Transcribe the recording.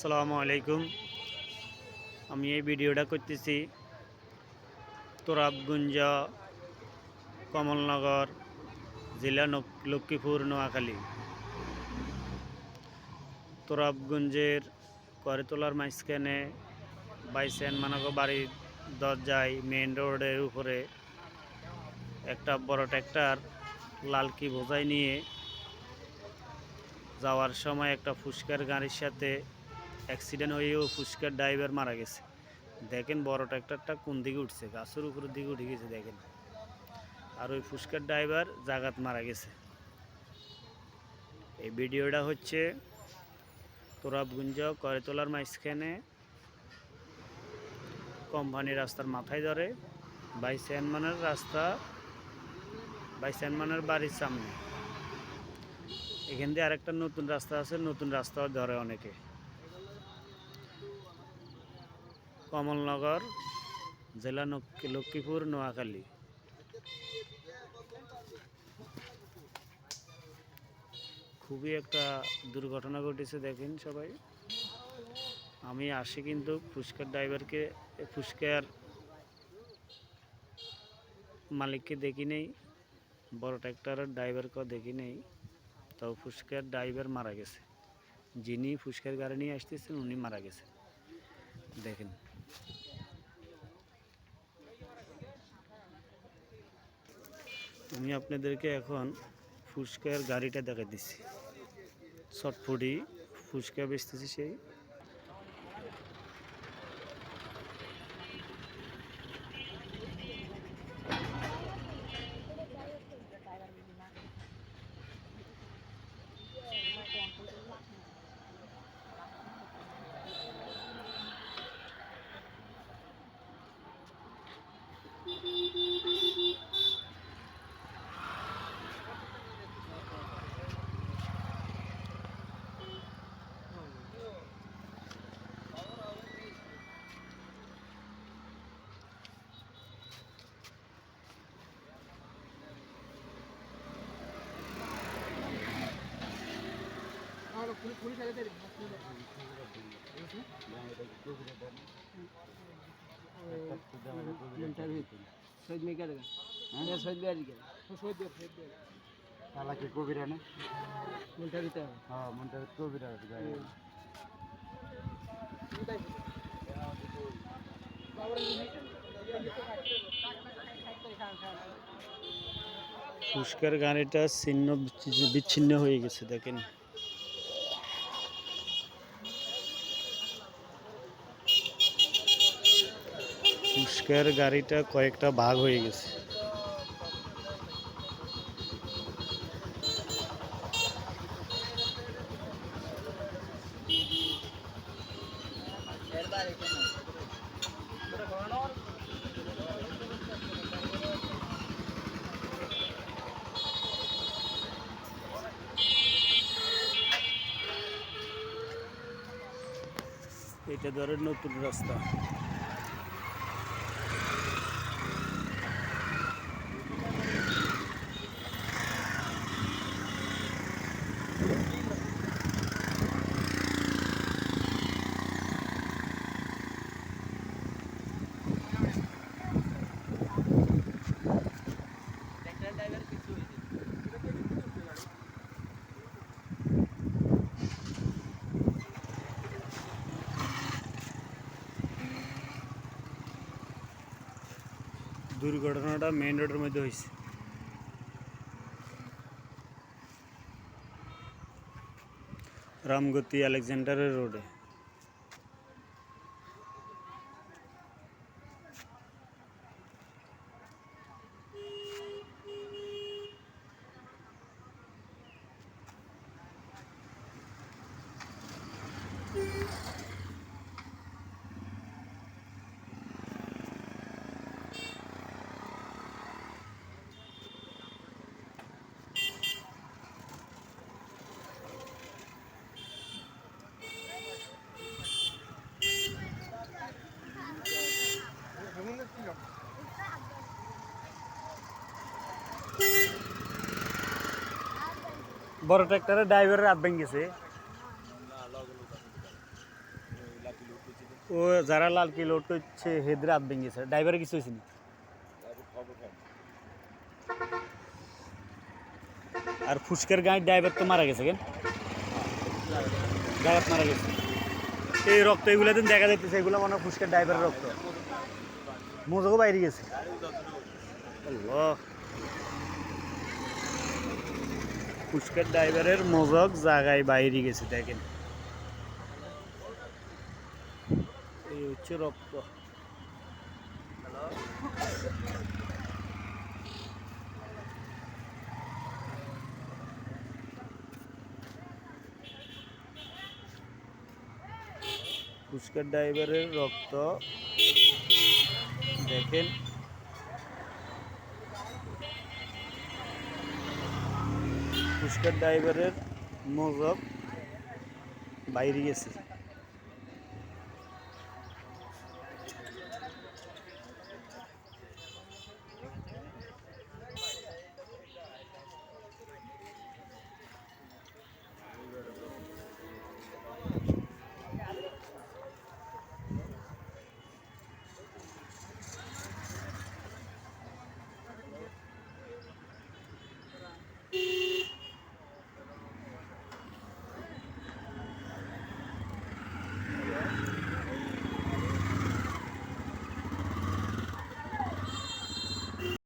আসসালামু আলাইকুম। আমি এই ভিডিওটা করতেছি তোরাবগুঞ্জ, কমলনগর, জেলা লক্ষ্মীপুর, নোয়াখালী। তোরাবগঞ্জের করতলার মাঝখানে বাইসেন মানক বাড়ির দরজায় মেন রোডের উপরে একটা বড় ট্র্যাক্টর লালকি বোঝাই নিয়ে যাওয়ার সময় একটা ফুসকার গাড়ির সাথে অ্যাক্সিডেন্ট হয়েও ফুসকার ড্রাইভার মারা গেছে। দেখেন বড় ট্র্যাক্টরটা কোন দিকে উঠছে? গাছের উপরের দিকে উঠে গেছে, দেখেন। আর ওই ফুসকার ড্রাইভার জাগাত মারা গেছে। এই ভিডিওটা হচ্ছে তোরাবগুঞ্জ করেতলার মাঝখানে কোম্পানি রাস্তার মাথায় ধরে বাই স্যানমানের রাস্তা, বাই স্যানমানের বাড়ির সামনে। এখান দিয়ে আরেকটা নতুন রাস্তা আছে, নতুন রাস্তাও ধরে অনেকে। কমলনগর, জেলা লক্ষ্মীপুর, নোয়াখালী। খুবই একটা দুর্ঘটনা ঘটেছে দেখেন সবাই। আমি আসি কিন্তু ফুসকার ড্রাইভারকে ফুসকার মালিককে দেখি নেই, বড় ট্র্যাক্টরের ড্রাইভারকেও দেখি নেই, তাও ফুসকার ড্রাইভার মারা গেছে। যিনি ফুসকার গাড়ি নিয়ে আসতেছেন, উনি মারা গেছে। দেখেন। আমি আপনাদেরকে এখন ফুচকার গাড়িটা দেখা দিচ্ছি ছটফুটি ফুচকা বেচতেছি সেই শহীদ মেয়ে কেটে শহীদ বিহারি কে শহীদ বিহার শহীদ বিহার তালাকে কবিরা না মনটা দিতে হবে হ্যাঁ মনটা কবিরা ফুসকার গাড়িটা ছিন্ন বিচ্ছি- বিচ্ছিন্ন হয়ে গেছে দেখেন ফুসকার গাড়িটা কয়েকটা ভাগ হয়ে গেছে। এটা ধরে নতুন রাস্তা। দুর্ঘটনাটা মেইন রোডের মধ্যে হয়েছে। রামগতি আলেকজান্ডারের রোডে বড় ট্র্যাক্টরের ড্রাইভারের হাত গেছে ও যারা লালকি লোড করছে হেদের হাত ভেঙে গেছে ড্রাইভারে কিছু হয়েছে আর ফুসকার গাড়ির ড্রাইভার তো মারা গেছে কেন? ড্রাইভার মারা গেছে। এই রক্ত এগুলো দিন দেখা যাইতেছে, এগুলো মনে হয় ফুসকার ড্রাইভারের রক্ত। মোজকও বাইরে গেছে। আল্লাহ। ফুসকার ড্রাইভারের মোজক জায়গায় বাইরে গেছে দেখেন। এই হচ্ছে রক্ত। ফুসকার ড্রাইভারের রক্ত। দেখেন। ফুসকার ড্রাইভারের মজব বাইরে গেছে।